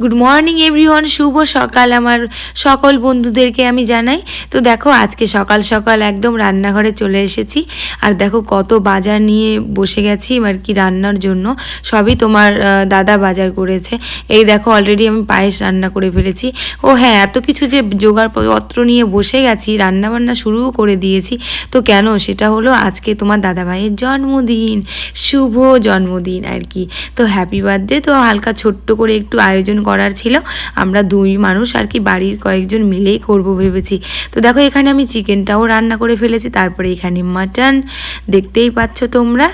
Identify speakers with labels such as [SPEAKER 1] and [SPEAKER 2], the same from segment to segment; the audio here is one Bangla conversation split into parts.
[SPEAKER 1] গুড মর্নিং এভরিওয়ান শুভ সকাল আমার সকল বন্ধুদেরকে আমি জানাই। তো দেখো, আজকে সকাল সকাল একদম রান্নাঘরে চলে এসেছি। আর দেখো, কত বাজার নিয়ে বসে গেছি আর কি রান্নার জন্য। সবই তোমার দাদা বাজার করেছে। এই দেখো অলরেডি আমি পায়েস রান্না করে ফেলেছি। ও হ্যাঁ এত কিছু যে জোগাড়পত্র নিয়ে বসে গেছি রান্না বান্না শুরুও করে দিয়েছি। তো কেন? সেটা হলো, আজকে তোমার দাদা ভাইয়ের জন্মদিন। শুভ জন্মদিন আর কি। তো হ্যাপি বার্থডে তো হালকা ছোট্ট করে একটু আয়োজন করার ছিল। আমরা দুই মানুষ আর কি বাড়ির কয়েকজন মিলেই করব ভেবেছি। তো দেখো, এখানে আমি চিকেনটাও রান্না করে ফেলেছি, তারপরে এখানে মাটন দেখতেই পাচ্ছ তোমরা।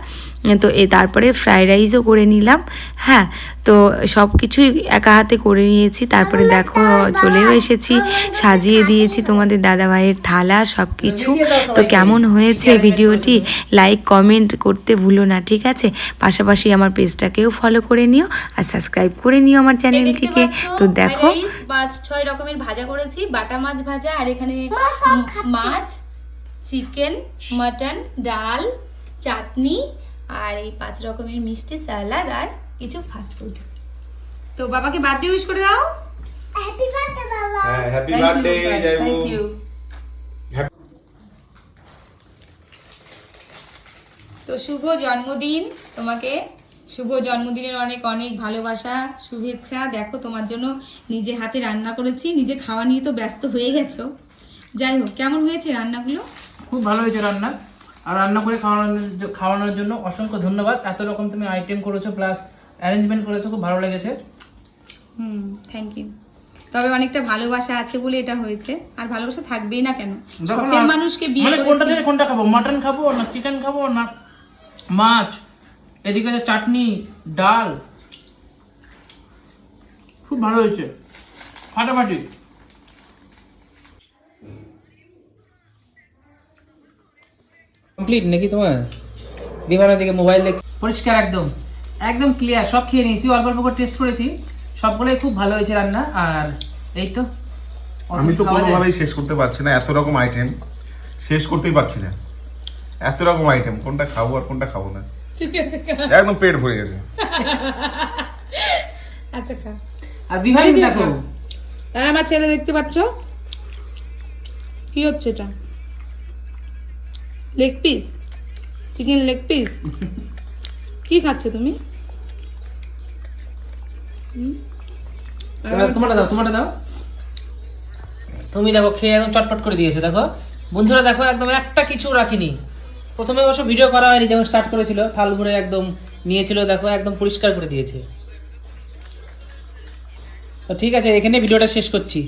[SPEAKER 1] তো এ তারপরে ফ্রাইড রাইসও করে নিলাম। হ্যাঁ তো সব কিছুই একা হাতে করে নিয়েছি। তারপরে দেখো চলেও এসেছি। সাজিয়ে দিয়েছি তোমাদের দাদা ভাইয়ের থালা সব কিছু তো কেমন হয়েছে ভিডিওটি? লাইক কমেন্ট করতে ভুলো না ঠিক আছে? পাশাপাশি আমার পেজটাকেও ফলো করে নিও আর সাবস্ক্রাইব করে নিও আমার চ্যানেলটিকে। তো দেখো।
[SPEAKER 2] পাঁচ ছয় রকমের ভাজা করেছি। বাটা মাছ ভাজা আর এখানে মাছ চিকেন মটন ডাল চাটনি আর এই পাঁচ রকমের মিষ্টি স্যালাড আর কিছু ফাস্ট ফুড তো বাবাকে বার্থডে উইশ করে দাও।
[SPEAKER 3] হ্যাঁ হ্যাপি বার্থডে জয়বু
[SPEAKER 2] তো শুভ জন্মদিন। তোমাকে শুভ জন্মদিনের অনেক অনেক ভালোবাসা শুভেচ্ছা। দেখো তোমার জন্য নিজে হাতে রান্না করেছি। নিজে খাওয়া নিয়ে তো ব্যস্ত হয়ে গেছো। যাই হোক কেমন হয়েছে রান্নাগুলো?
[SPEAKER 4] খুব ভালো হয়েছে রান্না। আর রান্না করে খাওয়ানোর খাওয়ানোর জন্য অসংখ্য ধন্যবাদ। এত রকম তুমি আইটেম করেছ প্লাস অ্যারেঞ্জমেন্ট করেছ খুব ভালো লেগেছে।
[SPEAKER 2] হুম থ্যাংক ইউ তবে অনেকটা ভালোবাসা আছে বলে এটা হয়েছে। আর ভালোবাসা থাকবেই না কেন? শখের মানুষকে বিয়ে
[SPEAKER 4] মানে কোনটা থেকে কোনটা খাব? মাটন খাব না চিকেন খাব না মাছ? এদিকে চাটনি ডাল। খুব ভালো হয়েছে। ফাটাফাটি। কমপ্লিট নাকি তোমার? বিমানের দিকে মোবাইল দেখে। পরিষ্কার একদম। একদম ক্লিয়ার সব খেয়ে নিয়েছি অল্প অল্প করে টেস্ট করেছি। সবগুলোই খুব ভালো হয়েছে রান্না আর এই তো।
[SPEAKER 3] আমি তো কোনোভাবেই শেষ করতে পারছি না এত রকম আইটেম শেষ করতেই পারছি না। এত রকম আইটেম কোনটা খাব আর কোনটা খাব না।
[SPEAKER 2] ঠিক আছে খা।
[SPEAKER 3] একদম পেট ভরে গেছে।
[SPEAKER 2] আচ্ছা খা।
[SPEAKER 4] আর বিহারি দেখো।
[SPEAKER 2] আর আমার ছেলে দেখতে পাচ্ছ? কি হচ্ছে এটা? Leg piece chicken leg piece কি খাচ্ছ তুমি?
[SPEAKER 4] দাও দাও। তুমি দেখো, খেয়ে একদম চটপট করে দিয়েছ, দেখো। বন্ধুরা, দেখো, একদম একটা কিছু রাখিনি। প্রথমে অবশ্য ভিডিও করা হয়নি, যখন স্টার্ট করেছিল, থাল ভরে একদম নিয়েছিল, দেখো, একদম পরিষ্কার করে দিয়েছে। তো ঠিক আছে, এখানে ভিডিওটা শেষ করছি।